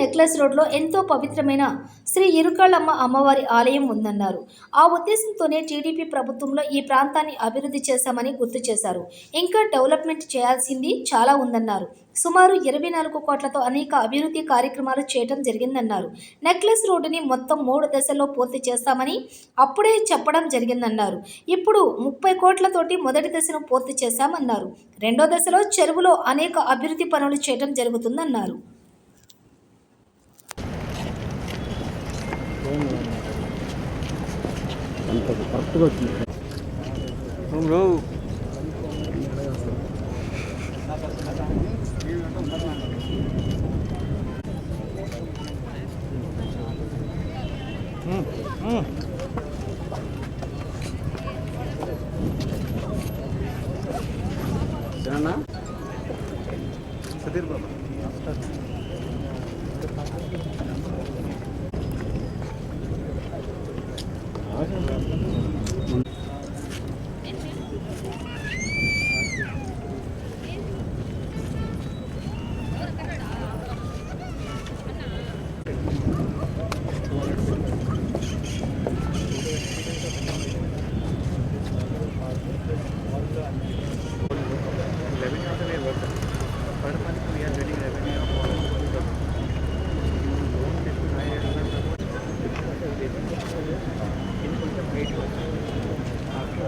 Necklace రోడ్లో ఎంతో పవిత్రమైన శ్రీ ఇరుకళ్ళమ్మ అమ్మవారి ఆలయం ఉందన్నారు. ఆ ఉద్దేశంతోనే టీడీపీ ప్రభుత్వంలో ఈ ప్రాంతాన్ని అభివృద్ధి చేశామని గుర్తు చేశారు. ఇంకా డెవలప్మెంట్ చేయాల్సింది చాలా ఉందన్నారు. సుమారు ఇరవై నాలుగు కోట్లతో అనేక అభివృద్ధి కార్యక్రమాలు చేయడం జరిగిందన్నారు. నెక్లెస్ రోడ్డుని మొత్తం మూడు దశల్లో పూర్తి చేస్తామని అప్పుడే చెప్పడం జరిగిందన్నారు. ఇప్పుడు ముప్పై కోట్లతోటి మొదటి దశను పూర్తి చేశామన్నారు. రెండో దశలో చెరువులో అనేక అభివృద్ధి పనులు చేయడం జరుగుతుందన్నారు. అంత కరెక్ట్గా వచ్చింది. Bro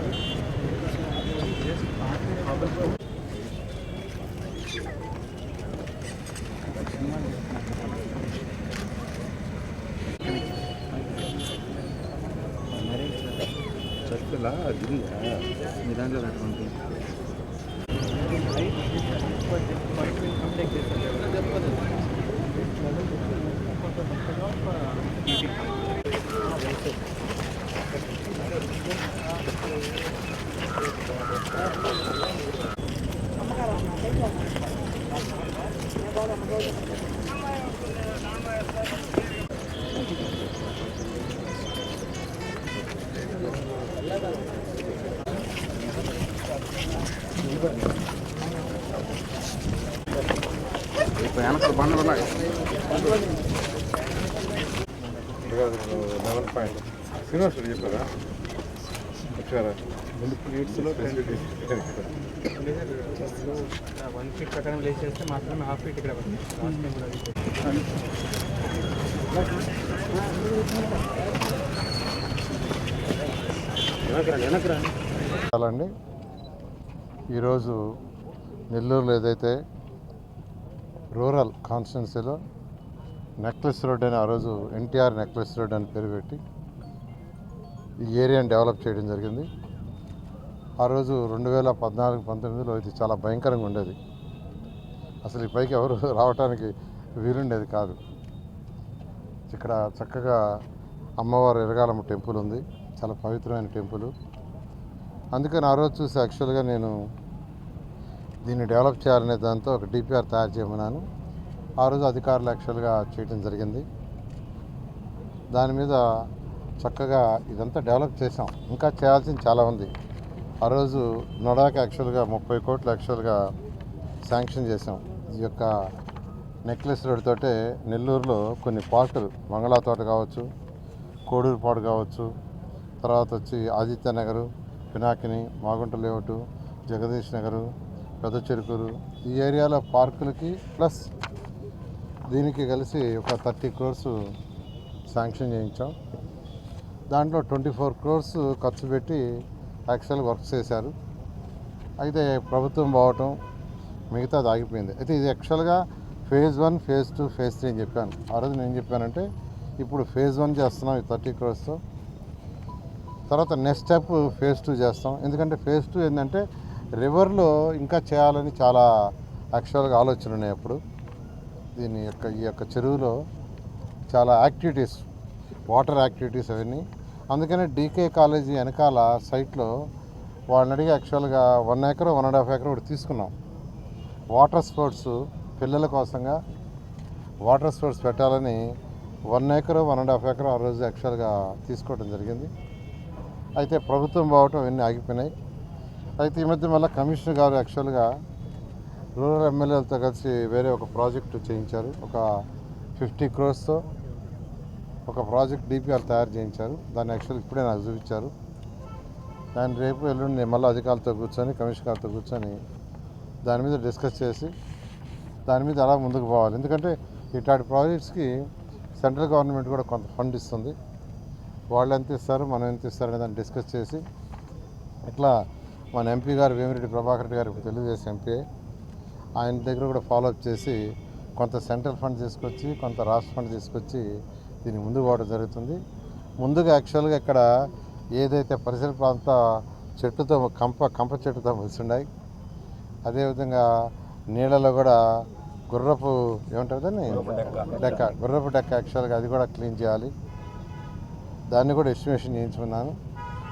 After just part of Bhabalpur. చర్చలా అది ఉందా? మీ దాంట్లో పెట్టుకుంటుంది point will come like this ఇప్పుడు వెనకాల శ్రీనివాసుడు చెప్పారా వచ్చారా ముందు ప్లేట్స్లో వన్ ఫీట్ ప్రకారం చేస్తే మాత్రమే హాఫ్ ఫీట్ ఇక్కడ ఈరోజు నెల్లూరులో ఏదైతే రూరల్ కాన్స్టిట్యున్సీలో నెక్లెస్ రోడ్ అని ఆ రోజు ఎన్టీఆర్ నెక్లెస్ రోడ్ అని పేరు పెట్టి ఈ ఏరియాని డెవలప్ చేయడం జరిగింది. ఆ రోజు రెండు వేల పద్నాలుగు పంతొమ్మిదిలో ఇది చాలా భయంకరంగా ఉండేది. అసలు ఈ పైకి ఎవరు రావడానికి వీలుండేది కాదు. ఇక్కడ చక్కగా అమ్మవారు ఎరగాలమ్మ టెంపుల్ ఉంది. చాలా పవిత్రమైన టెంపుల్. అందుకని ఆ రోజు చూసి యాక్చువల్గా నేను దీన్ని డెవలప్ చేయాలనే దాంతో ఒక డిపిఆర్ తయారు చేయమన్నాను. ఆ రోజు అధికారులు యాక్చువల్గా చేయడం జరిగింది. దాని మీద చక్కగా ఇదంతా డెవలప్ చేసాం ఇంకా చేయాల్సింది చాలా ఉంది. ఆ రోజు నొడాకి యాక్చువల్గా ముప్పై కోట్లు యాక్చువల్గా శాంక్షన్ చేసాం ఈ యొక్క నెక్లెస్ రోడ్ తోటే నెల్లూరులో కొన్ని పార్కులు మంగళా తోట కావచ్చు కోడూరుపాడు కావచ్చు తర్వాత వచ్చి ఆదిత్య నగరు పినాకిని మాగుంట లేఅవుట్ జగదీష్ నగరు పెద్ద చెరుకూరు ఈ ఏరియాలో పార్కులకి ప్లస్ దీనికి కలిసి ఒక థర్టీ క్రోర్స్ శాంక్షన్ చేయించాం. దాంట్లో ట్వంటీ ఫోర్ క్రోర్స్ ఖర్చు పెట్టి యాక్చువల్ వర్క్ చేశారు. అయితే ప్రభుత్వం పోవటం మిగతా ఆగిపోయింది. అయితే ఇది యాక్చువల్గా phase one phase two phase three అని చెప్పాను. ఆ రోజు నేను చెప్పానంటే ఇప్పుడు ఫేజ్ వన్ చేస్తున్నాం ఈ థర్టీ క్రోర్స్తో తర్వాత నెక్స్ట్ స్టెప్ ఫేజ్ టూ చేస్తాం. ఎందుకంటే ఫేజ్ టూ ఏంటంటే రివర్లో ఇంకా చేయాలని చాలా యాక్చువల్గా ఆలోచన ఉన్నాయి అప్పుడు. దీని యొక్క ఈ యొక్క చెరువులో చాలా యాక్టివిటీస్ వాటర్ యాక్టివిటీస్ అవన్నీ అందుకనే డీకే కాలేజీ వెనకాల సైట్లో వాళ్ళని అడిగి యాక్చువల్గా one acre one and half acre ఒకటి తీసుకున్నాం. వాటర్ స్పోర్ట్స్ పిల్లల కోసంగా వాటర్ స్పోర్ట్స్ పెట్టాలని one acre one and half acre ఆ రోజు యాక్చువల్గా తీసుకోవడం జరిగింది. అయితే ప్రభుత్వం బావటం ఇవన్నీ ఆగిపోయినాయి. అయితే ఈ మధ్య మళ్ళీ కమిషనర్ గారు యాక్చువల్గా రూరల్ ఎమ్మెల్యేలతో కలిసి వేరే ఒక ప్రాజెక్టు చేయించారు. ఒక ఫిఫ్టీ క్రోర్స్తో. ఒక ప్రాజెక్ట్ డిపిఆర్ తయారు చేయించారు. దాన్ని యాక్చువల్ ఇప్పుడే నాకు చూపించారు. దాన్ని రేపు ఎల్లుండి నేను మళ్ళీ అధికారులతో కూర్చొని కమిషనర్తో కూర్చొని దాని మీద డిస్కస్ చేసి దాని మీద అలా ముందుకు పోవాలి. ఎందుకంటే ఇట్లాంటి ప్రాజెక్ట్స్కి సెంట్రల్ గవర్నమెంట్ కూడా కొంత ఫండ్ ఇస్తుంది. వాళ్ళు ఎంత ఇస్తారు మనం ఎంత ఇస్తారు అనే దాన్ని డిస్కస్ చేసి ఇట్లా మన ఎంపీ గారు వేమిరెడ్డి ప్రభాకర్ రెడ్డి గారు ఇప్పుడు తెలుగుదేశం ఎంపీ ఆయన దగ్గర కూడా ఫాలోఅప్ చేసి కొంత సెంట్రల్ ఫండ్ తీసుకొచ్చి కొంత రాష్ట్ర ఫండ్ తీసుకొచ్చి దీనికి ముందుకు పోవడం జరుగుతుంది. ముందుగా యాక్చువల్గా ఇక్కడ ఏదైతే పరిసర ప్రాంత చెట్టుతో కంప కంప చెట్టుతో ఉన్నాయి అదేవిధంగా నీళ్ళలో కూడా గుర్రపు ఏమంటారు దాన్ని? డెక్క. గుర్రపు డెక్క యాక్చువల్గా అది కూడా క్లీన్ చేయాలి. దాన్ని కూడా ఎస్టిమేషన్ చేయించుకున్నాను.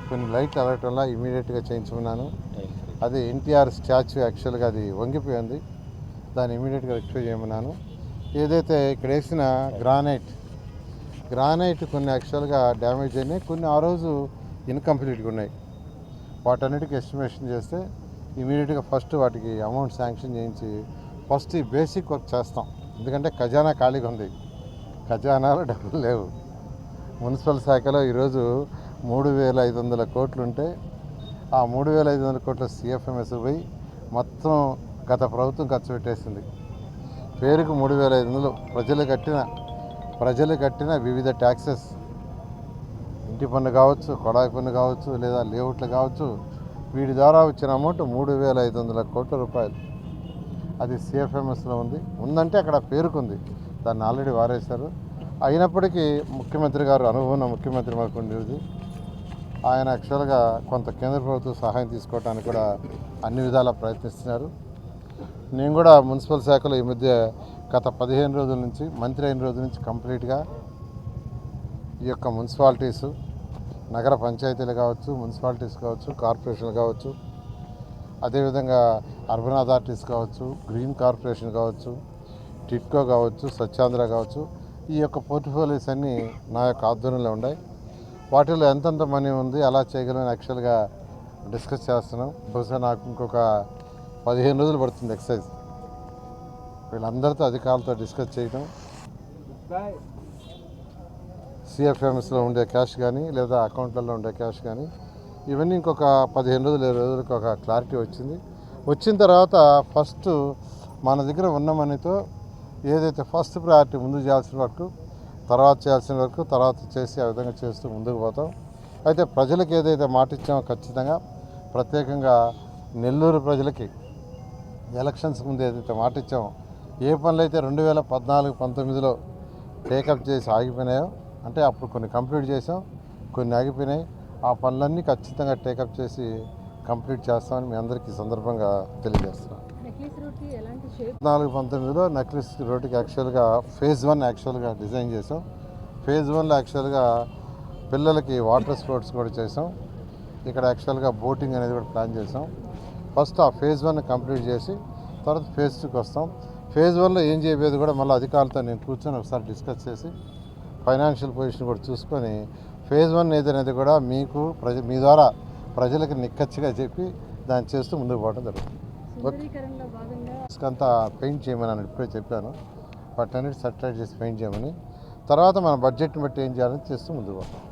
కొన్ని లైట్లు అలర్ట్ వల్ల ఇమీడియట్గా చేయించుకున్నాను. అది ఎన్టీఆర్ స్టాచ్యూ యాక్చువల్గా అది వంగిపోయింది. దాన్ని ఇమీడియట్గా రెక్టిఫై చేయమన్నాను. ఏదైతే ఇక్కడ వేసిన గ్రానైట్ గ్రానైట్ కొన్ని యాక్చువల్గా డ్యామేజ్ అయినాయి. కొన్ని ఆ రోజు ఇన్కంప్లీట్గా ఉన్నాయి. వాటన్నిటికి ఎస్టిమేషన్ చేస్తే ఇమీడియట్గా ఫస్ట్ వాటికి అమౌంట్ శాంక్షన్ చేయించి ఫస్ట్ ఈ బేసిక్ వర్క్ చేస్తాం. ఎందుకంటే ఖజానా ఖాళీగా ఉంది. ఖజానాలో డబ్బులు లేవు. మున్సిపల్ శాఖలో ఈరోజు మూడు వేల ఐదు వందల కోట్లు ఉంటే ఆ మూడు వేల ఐదు వందల కోట్ల సిఎఫ్ఎంఎస్ పోయి మొత్తం గత ప్రభుత్వం ఖర్చు పెట్టేసింది. పేరుకు మూడు వేల ఐదు వందలు ప్రజలు కట్టిన ప్రజలు కట్టిన వివిధ ట్యాక్సెస్. ఇంటి పన్ను కావచ్చు కొడాయి పన్ను కావచ్చు లేదా లేఅవుట్లు కావచ్చు వీటి ద్వారా వచ్చిన అమౌంట్ మూడు వేల ఐదు వందల కోట్ల రూపాయలు. అది సిఎఫ్ఎంఎస్లో ఉంది. ఉందంటే అక్కడ పేరుకుంది. దాన్ని ఆల్రెడీ వారేశారు. అయినప్పటికీ ముఖ్యమంత్రి గారు అనుభవం ముఖ్యమంత్రి మాకు ఉండేది ఆయన యాక్చువల్గా కొంత కేంద్ర ప్రభుత్వం సహాయం తీసుకోవడానికి కూడా అన్ని విధాలా ప్రయత్నిస్తున్నారు. నేను కూడా మున్సిపల్ శాఖలో ఈ మధ్య గత పదిహేను రోజుల నుంచి మంత్రి అయిన రోజుల నుంచి కంప్లీట్గా ఈ యొక్క మున్సిపాలిటీస్ నగర పంచాయతీలు కావచ్చు మున్సిపాలిటీస్ కావచ్చు కార్పొరేషన్లు కావచ్చు అదేవిధంగా అర్బన్ అథారిటీస్ కావచ్చు గ్రీన్ కార్పొరేషన్ కావచ్చు టిట్కో కావచ్చు స్వచ్ఛాంధ్ర కావచ్చు ఈ యొక్క పోర్ట్ఫోలియోస్ అన్నీ నా యొక్క ఆధ్వర్యంలో ఉన్నాయి. వాటిలో ఎంతెంత మనీ ఉంది ఎలా చేయగలని యాక్చువల్గా డిస్కస్ చేస్తున్నాం. బహుశా నాకు ఇంకొక పదిహేను రోజులు పడుతుంది ఎక్సర్సైజ్ వీళ్ళందరితో అధికారులతో డిస్కస్ చేయడం సిఎఫ్ఎంఎస్లో ఉండే క్యాష్ కానీ లేదా అకౌంట్లలో ఉండే క్యాష్ కానీ ఇవన్నీ ఇంకొక పదిహేను రోజులు ఇరవై రోజులకు ఒక క్లారిటీ వచ్చింది. వచ్చిన తర్వాత ఫస్ట్ మన దగ్గర ఉన్న మనీతో ఏదైతే ఫస్ట్ ప్రయారిటీ ముందు చేయాల్సిన వరకు తర్వాత చేయాల్సిన వరకు తర్వాత చేసి ఆ విధంగా చేస్తూ ముందుకు పోతాం. అయితే ప్రజలకు ఏదైతే మాట ఇచ్చామో ఖచ్చితంగా ప్రత్యేకంగా నెల్లూరు ప్రజలకి ఎలక్షన్స్ ముందు ఏదైతే మాట ఇచ్చామో ఏ పనులు అయితే రెండు వేల పద్నాలుగు పంతొమ్మిదిలో టేకప్ చేసి ఆగిపోయినాయో అంటే అప్పుడు కొన్ని కంప్లీట్ చేసాం కొన్ని ఆగిపోయినాయి. ఆ పనులన్నీ ఖచ్చితంగా టేకప్ చేసి కంప్లీట్ చేస్తామని మీ అందరికీ సందర్భంగా తెలియజేస్తున్నాం నెక్లెస్ రోడ్కి ఎలాంటి షేప్ నాలుగు పంతొమ్మిదిలో నెక్లెస్ రోడ్డుకి యాక్చువల్గా ఫేజ్ వన్ యాక్చువల్గా డిజైన్ చేసాం ఫేజ్ వన్లో యాక్చువల్గా పిల్లలకి వాటర్ స్పోర్ట్స్ కూడా చేసాం ఇక్కడ యాక్చువల్గా బోటింగ్ అనేది కూడా ప్లాన్ చేసాం ఫస్ట్ ఆ ఫేజ్ వన్ కంప్లీట్ చేసి తర్వాత ఫేజ్ టూకి వస్తాం. ఫేజ్ వన్లో ఏం చేయబోయేది కూడా మళ్ళీ అధికారులతో నేను కూర్చొని ఒకసారి డిస్కస్ చేసి ఫైనాన్షియల్ పొజిషన్ కూడా చూసుకొని ఫేజ్ వన్ ఏదనేది కూడా మీకు ప్రజ మీ ద్వారా ప్రజలకు నిక్కచ్చిగా చెప్పి దాన్ని చేస్తూ ముందుకు పోవడం జరుగుతుంది. అంతా పెయింట్ చేయమని అని ఇప్పుడే చెప్పాను. వాటన్నిటి సర్టిఫైడ్ చేసి పెయింట్ చేయమని. తర్వాత మన బడ్జెట్ని బట్టి ఏం చేయాలని చేస్తూ ముందుకు పోతాం.